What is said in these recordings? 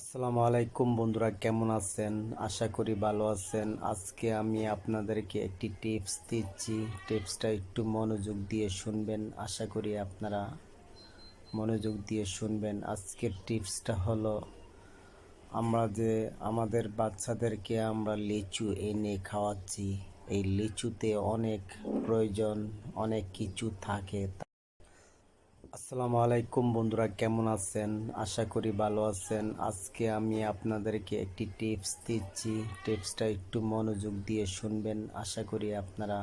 আসসালামু আলাইকুম বন্ধুরা, কেমন আছেন? আশা করি ভালো আছেন। আজকে আমি আপনাদেরকে একটি টিপস দিচ্ছি। টিপসটা একটু মনোযোগ দিয়ে শুনবেন, আশা করি আপনারা মনোযোগ দিয়ে শুনবেন। আজকের টিপসটা হলো, আমরা যে আমাদের বাচ্চাদেরকে আমরা লিচু এনে খাওয়াচ্ছি, এই লিচুতে অনেক প্রয়োজন, অনেক কিছু থাকে। আসসালামু আলাইকুম বন্ধুরা, কেমন আছেন? আশা করি ভালো আছেন। আজকে আমি আপনাদেরকে একটি টিপস দিচ্ছি। টিপসটা একটু মনোযোগ দিয়ে শুনবেন। আশা করি আপনারা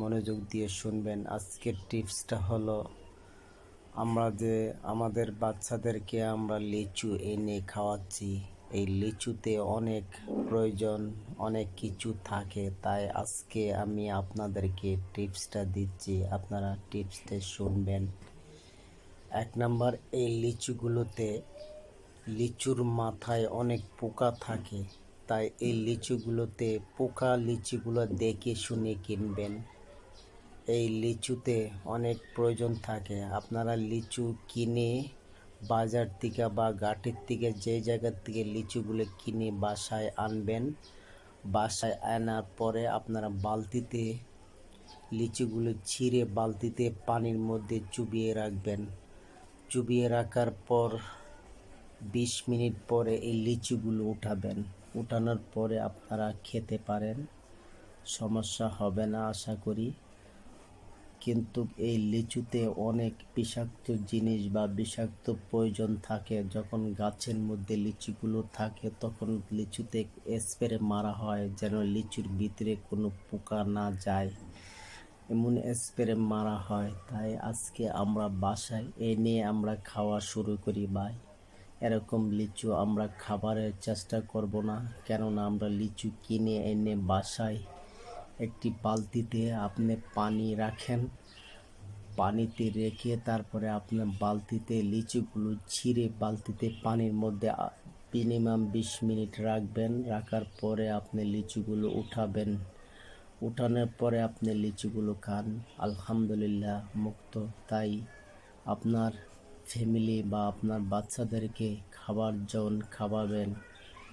মনোযোগ দিয়ে শুনবেন। আজকের টিপসটা হলো, আমরা যে আমাদের বাচ্চাদেরকে আমরা লিচু এনে খাওয়াচ্ছি এই লিচুতে অনেক প্রয়োজন, অনেক কিছু থাকে। তাই আজকে আমি আপনাদেরকে টিপসটা দিচ্ছি। আপনারা টিপসটা শুনবেন। এক নাম্বার, এই লিচুগুলোতে লিচুর মাথায় অনেক পোকা থাকে। তাই এই লিচুগুলোতে পোকা লিচুগুলো দেখে শুনে কিনবেন। এই লিচুতে অনেক প্রয়োজন থাকে। আপনারা লিচু কিনে বাজার থেকে বা ঘাটের থেকে যে জায়গার থেকে লিচুগুলো কিনে বাসায় আনবেন, বাসায় আনার পরে আপনারা বালতিতে লিচুগুলো ছিঁড়ে বালতিতে পানির মধ্যে চুবিয়ে রাখবেন। চুবিয়ে রাখার পর বিশ মিনিট পরে এই লিচুগুলো উঠাবেন। উঠানোর পরে আপনারা খেতে পারেন, সমস্যা হবে না আশা করি। কিন্তু এই লিচুতে অনেক বিষাক্ত জিনিস বা বিষাক্ত প্রয়োজন থাকে। যখন গাছের মধ্যে লিচুগুলো থাকে, তখন লিচুতে স্প্রে মারা হয় যেন লিচুর ভিতরে কোনো পোকা না যায়। এমন স্প্রে মারা হয়। তাই আজকে আমরা বাসায় এনে আমরা খাওয়া শুরু করি ভাই। এরকম লিচু আমরা খাবারের চেষ্টা করব না। কেননা আমরা লিচু কিনে এনে বাসায় একটি বালতিতে আপনি পানি রাখেন। পানিতে রেখে তারপরে আপনার বালতিতে লিচুগুলো ছিঁড়ে বালতিতে পানির মধ্যে মিনিমাম বিশ মিনিট রাখবেন। রাখার পরে আপনি লিচুগুলো উঠাবেন। উঠানোর পরে আপনি লিচুগুলো খান। আলহামদুলিল্লাহ, মুক্ত। তাই আপনার ফ্যামিলি বা আপনার বাচ্চাদেরকে খাবার জন খাওয়াবেন।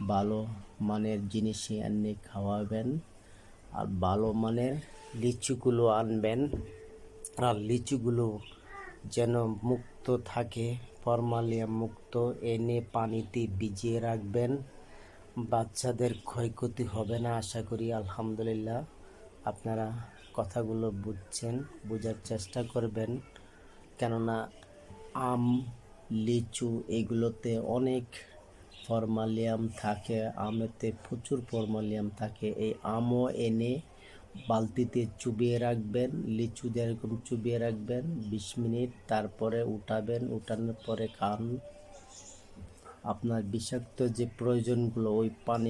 ভালো মানের জিনিসই এনে খাওয়াবেন। আর ভালো মানের লিচুগুলো আনবেন। আর লিচুগুলো যেন মুক্ত থাকে, ফরমালিয়া মুক্ত, এনে পানিতে ভিজিয়ে রাখবেন। বাচ্চাদের ক্ষয়ক্ষতি হবে না, আশা করি, আলহামদুলিল্লাহ। আপনারা কথাগুলো বুঝছেন, বোঝার চেষ্টা করবেন। কেননা আম, লিচু, এগুলোতে অনেক ফরমালিয়াম থাকে, আমেতে প্রচুর ফরমালিয়াম থাকে। এই আমও এনে বালতিতে চুবিয়ে রাখবেন, লিচু যেরকম চুবিয়ে রাখবেন, বিশ মিনিট, তারপরে উঠাবেন। উঠানোর পরে খান। আপনার বিষাক্ত যে প্রয়োজনগুলো, ওই পানি